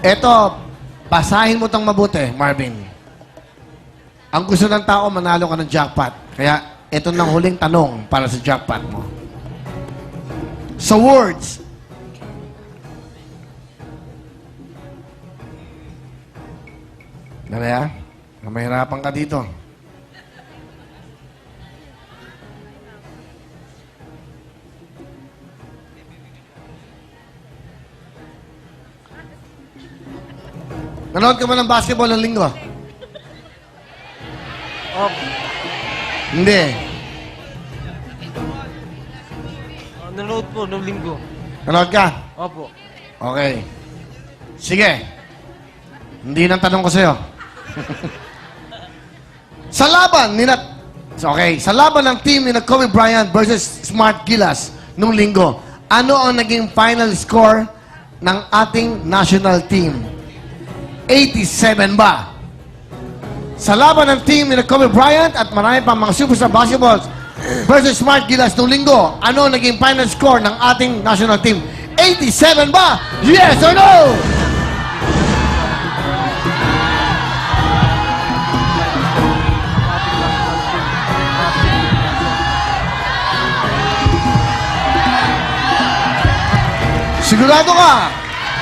Eto, basahin mo tong mabuti, Marvin. Ang gusto ng tao, manalo ka ng jackpot. Kaya, ito nang huling tanong para sa jackpot mo. Sa words, Dali ha? Mahirapan ka dito. Nanood ka ba ng basketball ng linggo? Opo. Hindi. Uh, nanood po nung linggo. Nanood ka? Opo. Okay. Sige. Hindi nang tanong ko sa'yo. sa laban ni na... Okay, sa laban ng team ni Kobe Bryant versus Smart Gilas nung linggo, ano ang naging final score ng ating national team? 87 ba? Sa laban ng team ni Kobe Bryant at marami pang mga superstar basketballs versus Smart Gilas nung linggo, ano naging final score ng ating national team? 87 ba? Yes or no? Sigurado ka?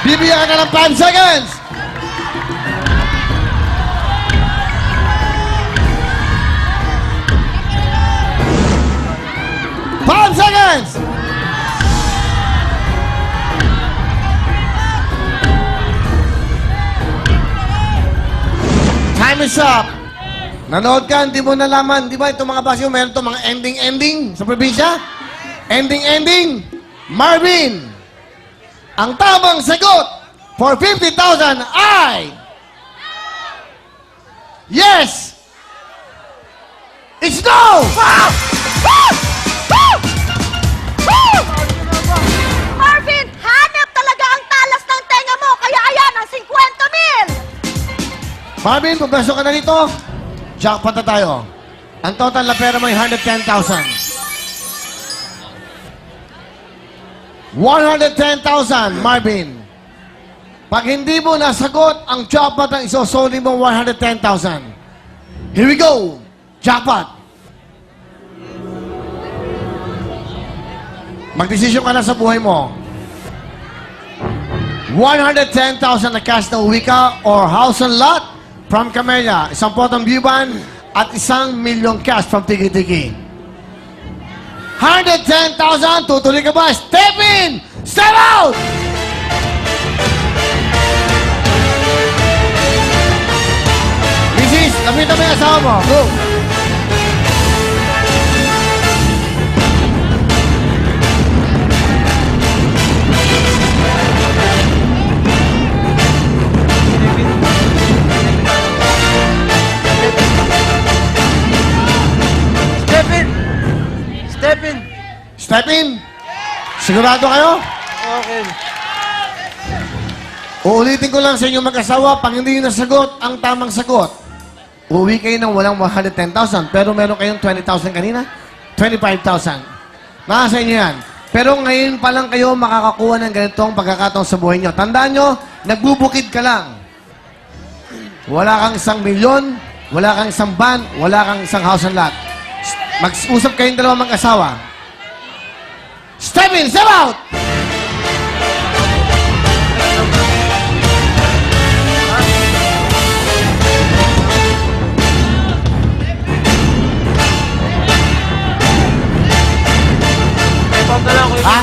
Bibigyan ka ng 5 seconds. Five seconds! Time is up. Nanood ka, hindi mo nalaman. Di ba itong mga basyo, meron itong mga ending-ending sa probinsya? Ending-ending. Marvin, ang tamang sagot for 50,000 ay... Yes! It's no! Marvin, Marvin, pagpasok ka na dito. Jackpot na tayo. Ang total na pera mo ay 110,000. 110,000, Marvin. Pag hindi mo nasagot ang jackpot ang isosoli mo 110,000. Here we go. Jackpot. Magdesisyon ka na sa buhay mo. 110,000 na cash na uwi ka or house and lot from Camellia, isang potong buban at isang milyong cash from Tiki Tiki. 110,000, tutuloy ka ba? Step in! Step out! Mrs., lapitan mo yung asawa mo. Go! Step in! Sigurado kayo? Okay. Uulitin ko lang sa inyo mag-asawa, pag hindi nyo nasagot ang tamang sagot, uwi kayo ng walang 110,000, pero meron kayong 20,000 kanina? 25,000. Nasa inyo yan. Pero ngayon pa lang kayo makakakuha ng ganitong pagkakataon sa buhay nyo. Tandaan nyo, nagbubukid ka lang. Wala kang isang milyon, wala kang isang van, wala kang isang house and lot. Mag-usap kayong dalawa mag-asawa. Step in, step out! Step out na lang, Kuya. Ha?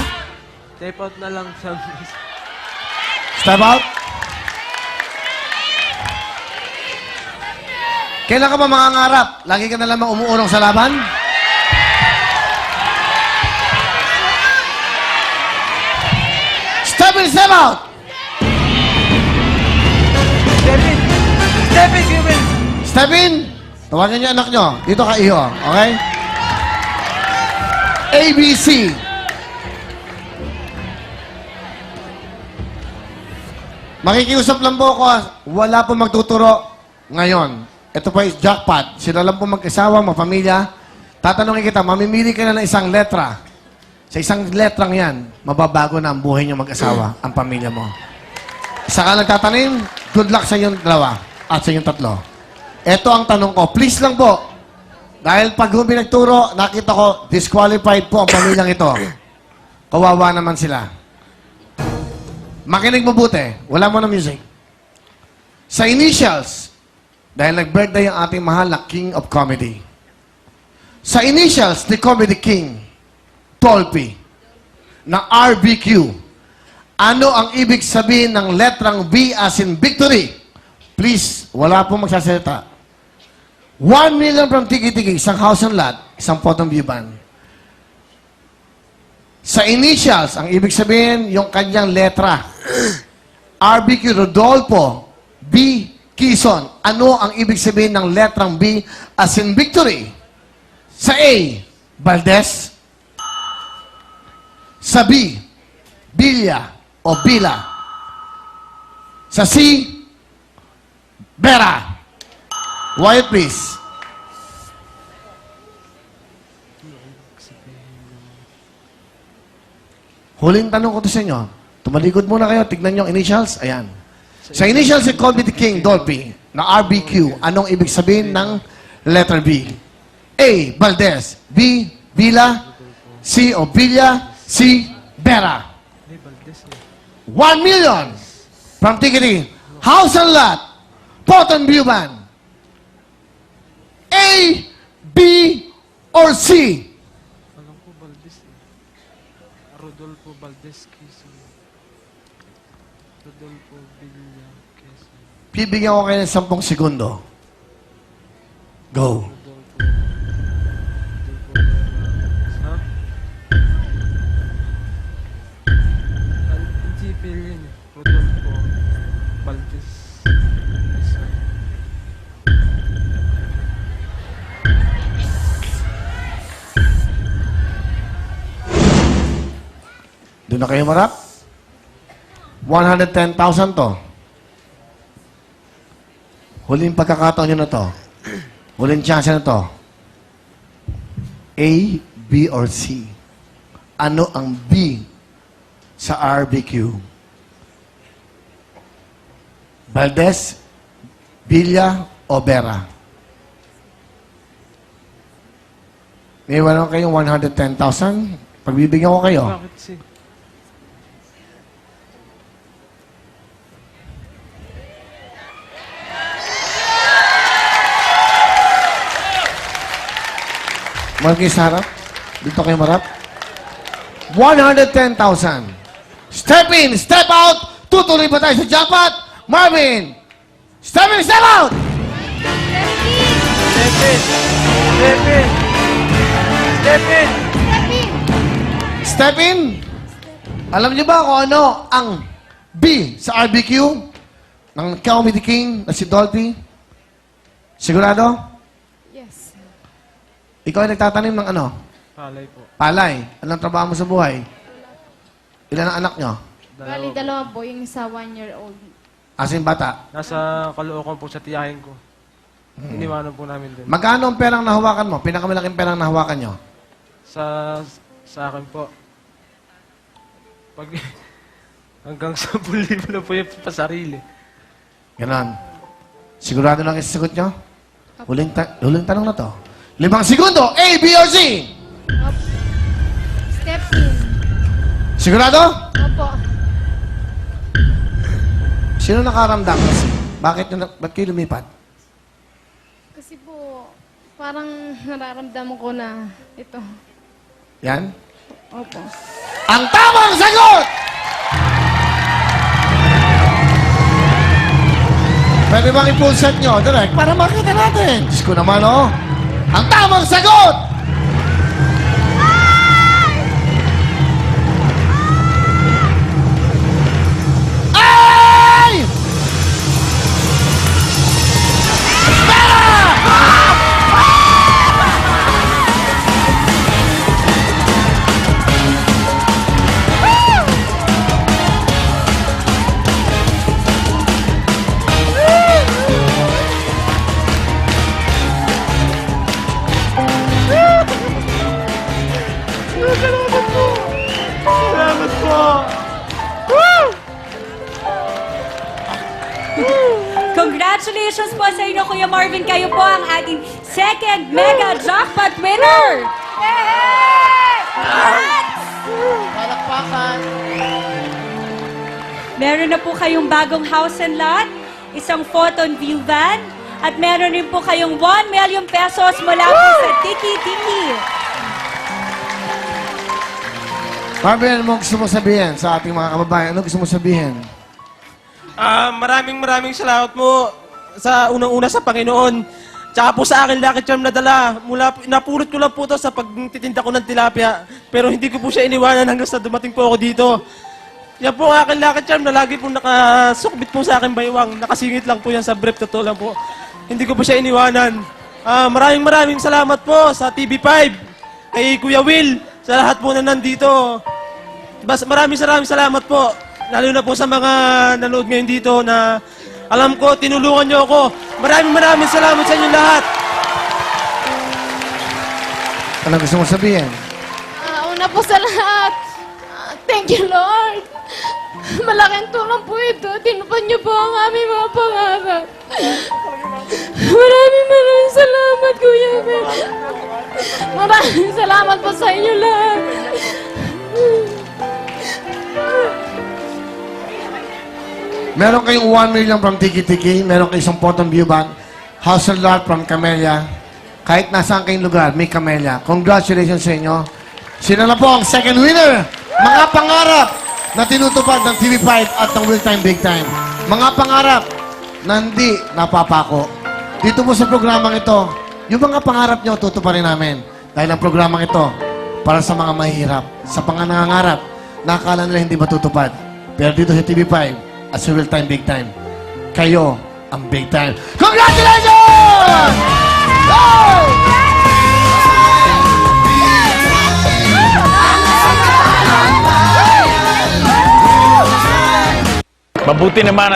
Step out na lang sa... Step out. Kailan ka ba mangangarap? Lagi ka na lamang umuurong sa laban? Step out! Step in! Step in, Kuya Will. Step in! Tawagan niyo anak niyo. Dito ka iyo, okay? ABC. Makikiusap lang po ako. ah. Wala po magtuturo ngayon. Ito po is jackpot. Sila lang po mag-asawa, mapamilya. Tatanungin kita, mamimili ka na ng isang letra. Sa isang letrang yan, mababago na ang buhay niyo mag-asawa, ang pamilya mo. Saka nagtatanim, good luck sa inyong dalawa at sa inyong tatlo. Ito ang tanong ko. Please lang po. Dahil pag humi nagturo, nakita ko, disqualified po ang pamilyang ito. Kawawa naman sila. Makinig mabuti. Wala mo na music. Sa initials, dahil nag-birthday ang ating mahal na King of Comedy. Sa initials ni Comedy King, Tolpi, ng RBQ, ano ang ibig sabihin ng letrang B as in victory? Please, wala pong magsasalita. 1 million from Tiki-Tiki, isang house and lot, isang potong view ban. Sa initials, ang ibig sabihin, yung kanyang letra. RBQ Rodolfo, B. Quezon. Ano ang ibig sabihin ng letrang B as in victory? Sa A, Valdez. Sa B, Bilya o Bila. Sa C, Vera. Wyatt, please. Huling tanong ko to sa inyo. Tumalikod muna kayo. Tignan nyo ang initials. Ayan. Sa initials, si Colby the King, Dolphy, na RBQ. Anong ibig sabihin ng letter B? A. Valdez. B. Vila. C. Obilia. C. Vera. Hindi, Valdez eh. 1 million from ticketing. House and lot. Poton View Ban. A, B, or C? Alam ko Valdez eh. Rodolfo Valdez Quezon. Rodolfo Villa Quezon. Bibigyan ko kayo ng 10 segundo. Go. Rodolfo na kayo marap? 110,000 to. Huling pagkakataon nyo na to. Huling chance na to. A, B, or C? Ano ang B sa RBQ? Valdez, Villa, o Vera? May wala kayong 110,000? Pagbibigyan ko kayo. Bakit si? Marquis sa harap. Dito kayo marap. 110,000. Step in, step out. Tutuloy ba tayo sa jackpot? Marvin! Step in, step out! Step in! Step in! Step in! Step in! Alam niyo ba kung ano ang B sa RBQ ng Comedy King na si Dolphy? Sigurado? Ikaw ay nagtatanim ng ano? Palay po. Palay. Anong trabaho mo sa buhay? Ilan ang anak nyo? Bali, Dalawa. dalawa po, yung isa one year old. Asin bata? Nasa Caloocan po sa tiyahin ko. Iniwanan po namin din. Magkano ang perang nahawakan mo? Pinakamalaking perang nahawakan nyo? Sa sa akin po. Pag hanggang 10,000 na po yung pasarili. Ganon. Sigurado lang isasagot nyo? Huling, ta- huling tanong na to. Limang segundo. A, B, or C? Opo. Step in. Sigurado? Opo. Sino nakaramdam? Bakit, na, ba't kayo lumipat? Kasi po, parang nararamdaman ko na ito. Yan? Opo. Ang tamang sagot! Pwede bang i-full set nyo, direct, para makita natin. Diyos ko naman, oh. Ang tamang sagot! Congratulations po sa inyo, Kuya Marvin. Kayo po ang ating second mega jackpot winner. Palakpakan. Meron na po kayong bagong house and lot, isang photon view van, at meron rin po kayong 1 million pesos mula po sa Tiki Tiki. Marvin, ano mo gusto mo sabihin sa ating mga kababayan? Ano gusto mo sabihin? Ah, maraming maraming salamat mo sa unang-una sa Panginoon. Tsaka po sa akin, Lucky Charm na dala. Mula, napulot ko lang po to sa pagtitinda ko ng tilapia. Pero hindi ko po siya iniwanan hanggang sa dumating po ako dito. Yan po ang aking Lucky Charm na lagi po nakasukbit po sa akin baywang. Nakasingit lang po yan sa brief, totoo lang po. Hindi ko po siya iniwanan. Ah, maraming maraming salamat po sa TV5, kay Kuya Will, sa lahat po na nandito. Bas, maraming maraming salamat po. Lalo na po sa mga nanood ngayon dito na alam ko, tinulungan niyo ako. Maraming maraming salamat sa inyo lahat. Ano gusto mo sabihin? Ah, una po sa lahat, ah, thank you, Lord. Malaking tulong po ito. Tinupad niyo po ang aming mga pangarap. Maraming maraming salamat, Kuya Ben. Maraming salamat po sa inyo lahat. Meron kayong 1 million from Tiki Tiki, meron kayong isang photon view van, house lot from Camellia. Kahit nasaan kayong lugar, may Camellia. Congratulations sa inyo. Sino na po ang second winner? Mga pangarap na tinutupad ng TV5 at ng Real Time Big Time. Mga pangarap na hindi napapako. Dito po sa programang ito, yung mga pangarap nyo, tutuparin namin. Dahil ang programang ito, para sa mga mahihirap, sa mga nangangarap, nakakala nila hindi matutupad. Pero dito sa TV5 at sa Real Time Big Time, kayo ang Big Time. Congratulations! Go! Mabuti naman